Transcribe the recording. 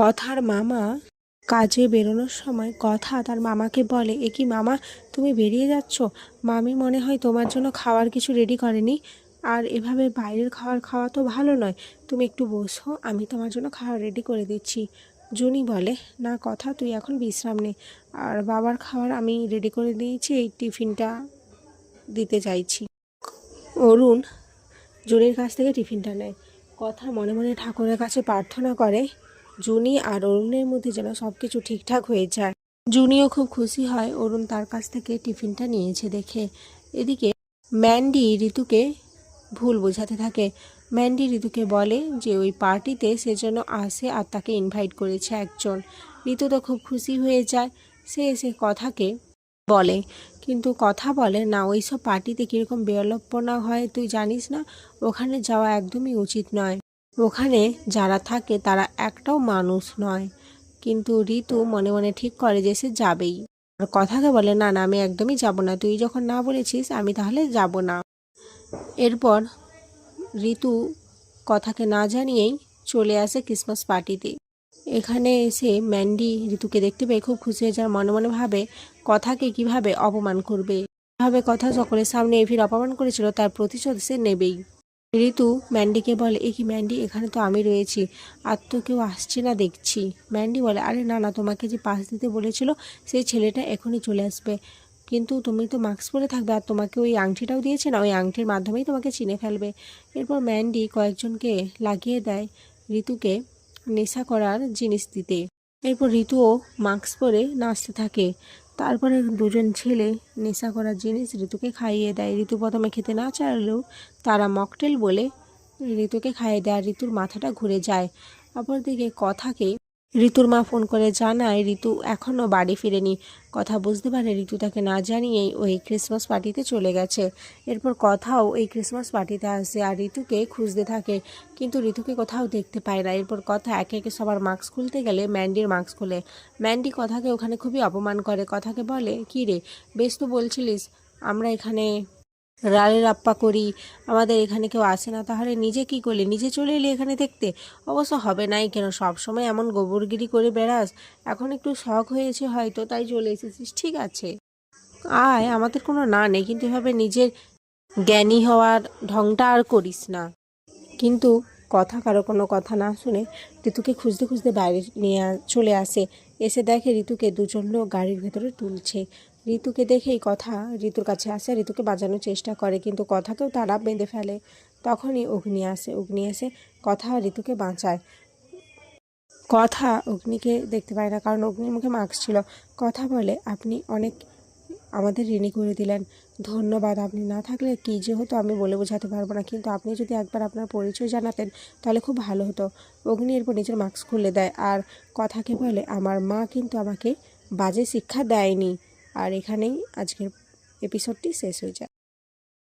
কথার মামা কাজে বেরোনোর সময় কথা তার মামাকে বলে, এ কি মামা, তুমি বেরিয়ে যাচ্ছ? মামি মনে হয় তোমার জন্য খাওয়ার কিছু রেডি করেনি। আর এভাবে বাইরের খাবার খাওয়া তো ভালো নয়। তুমি একটু বসো, আমি তোমার জন্য খাবার রেডি করে দিচ্ছি। জুনি বলে, না কথা, তুই এখন বিশ্রাম নে। আর বাবার খাবার আমি রেডি করে দিয়েছি, এই টিফিনটা দিতে চাইছি। অরুণ জুনির কাছ থেকে টিফিনটা নেয়। কথা মনে মনে ঠাকুরের কাছে প্রার্থনা করে জুনি আর অরুণের মধ্যে যেন সব কিছু ঠিকঠাক হয়ে যায়। জুনিও খুব খুশি হয় অরুণ তার কাছ থেকে টিফিনটা নিয়েছে দেখে। এদিকে ম্যান্ডি ঋতুকে ভুল বোঝাতে থাকে। ম্যান্ডি ঋতুকে বলে যে ওই পার্টিতে সে যেন আসে আর তাকে ইনভাইট করেছে একজন। ঋতু তো খুব খুশি হয়ে যায়। সে এসে কথাকে বলে, কিন্তু কথা বলে না ওই সব পার্টিতে কীরকম বেরলপ্পনা হয়? তুই জানিস না, ওখানে যাওয়া একদমই উচিত নয়। ওখানে যারা থাকে তারা একটাও মানুষ নয়। কিন্তু ঋতু মনে মনে ঠিক করে যে সে যাবেই। আর কথাকে বলে, না না, আমি একদমই যাব না। তুই যখন না বলেছিস, আমি তাহলে যাব না। এরপর ঋতু কথাকে না জানিয়েই চলে আসে ক্রিসমাস পার্টিতে এখানে এসে ম্যান্ডি ঋতুকে দেখতে পেয়ে খুব খুশি হয়ে যায়। মনে মনে ভাবে, কথাকে কীভাবে অপমান করবে? কীভাবে কথা সকলের সামনে এভির অপমান করেছিল, তার প্রতিশোধ সে নেবেই। ঋতু, ম্যান্ডিকে বলে, এ কি ম্যান্ডি? এখানে তো আমি রয়েছি। আর তো কেউ আসছে না দেখছি। ম্যান্ডি বলে, আরে না না, তোমাকে যে পাস দিতে বলেছিল, সেই ছেলেটা এখনই চলে আসবে। কিন্তু তুমি তো মাস্ক পরে থাকবে আর তোমাকে ওই আংটিটাও দিয়েছে না? ওই আংটির মাধ্যমেই তোমাকে চিনে ফেলবে। এরপর ম্যান্ডি কয়েকজনকে লাগিয়ে দেয় ঋতুকে নেশা করার জিনিস দিতে। এরপর ঋতুও মাস্ক পরে নাচতে থাকে। তারপরে দুজন ছেলে নেশা করা জিনিস ঋতুকে খাইয়ে দেয়। ঋতু প্রথমে খেতে না চাইলেও তারা মকটেল বলে ঋতুকে খাইয়ে দেয় আর ঋতুর মাথাটা ঘুরে যায়। অপরদিকে কথাকে ঋতুর মা ফোন করে জানায়, ঋতু এখনও বাড়ি ফিরেনি। কথা বুঝতে পারে ঋতু তাকে না জানিয়েই ওই ক্রিসমাস পার্টিতে চলে গেছে। এরপর কথাও এই ক্রিসমাস পার্টিতে আসে আর ঋতুকে খুঁজতে থাকে, কিন্তু ঋতুকে কোথাও দেখতে পায় না। এরপর কথা, একে একে সবার মাস্ক খুলতে গেলে ম্যান্ডির মাস্ক খুলে। ম্যান্ডি কথাকে ওখানে খুবই অপমান করে। কথাকে বলে, কী রে, বেশ তো বলছিলিস, আমরা এখানে রালে রাপ্পা করি, আমাদের এখানে কেউ আসে না, তাহলে নিজে কি করলি? নিজে চলে এলি এখানে দেখতে? অবশ্য হবে নাই কেন? সব সময় এমন গোবরগিরি করে বেড়াস, এখন একটু শখ হয়েছে হয়তো, তাই চলে এসেছিস, ঠিক আছে। আয়, আমাদের কোনো না নেই, কিন্তু এভাবে নিজের জ্ঞানী হওয়ার ঢংটা আর করিস না। কিন্তু কথা কারও কোনো কথা না শুনে ঋতুকে খুঁজতে খুঁজতে বাইরে নিয়ে চলে আসে। এসে দেখে ঋতুকে দুজন লোক গাড়ির ভেতরে তুলছে। ঋতুকে দেখেই কথা ঋতুর কাছে আসে, ঋতুকে বাজানোর চেষ্টা করে, কিন্তু কথাকেও তারা বেঁধে ফেলে। তখনই অগ্নি আসে, অগ্নি এসে কথা ঋতুকে বাঁচায়। কথা অগ্নিকে দেখতে পায় না, কারণ অগ্নির মুখে মাস্ক ছিল। কথা বলে, আপনি অনেক আমাদের ঋণী করে দিলেন। ধন্যবাদ, আপনি না থাকলে কী যে হতো আমি বলে বোঝাতে পারব না। কিন্তু আপনি যদি একবার আপনার পরিচয় জানাতেন, তাহলে খুব ভালো হতো। অগ্নি এরপর নিজের মাস্ক খুলে দেয়, আর কথাকে বলে, আমার মা কিন্তু আমাকে বাজে শিক্ষা দেয়নি। আর এখানেই আজকের এপিসোডটি শেষ হয়ে যায়।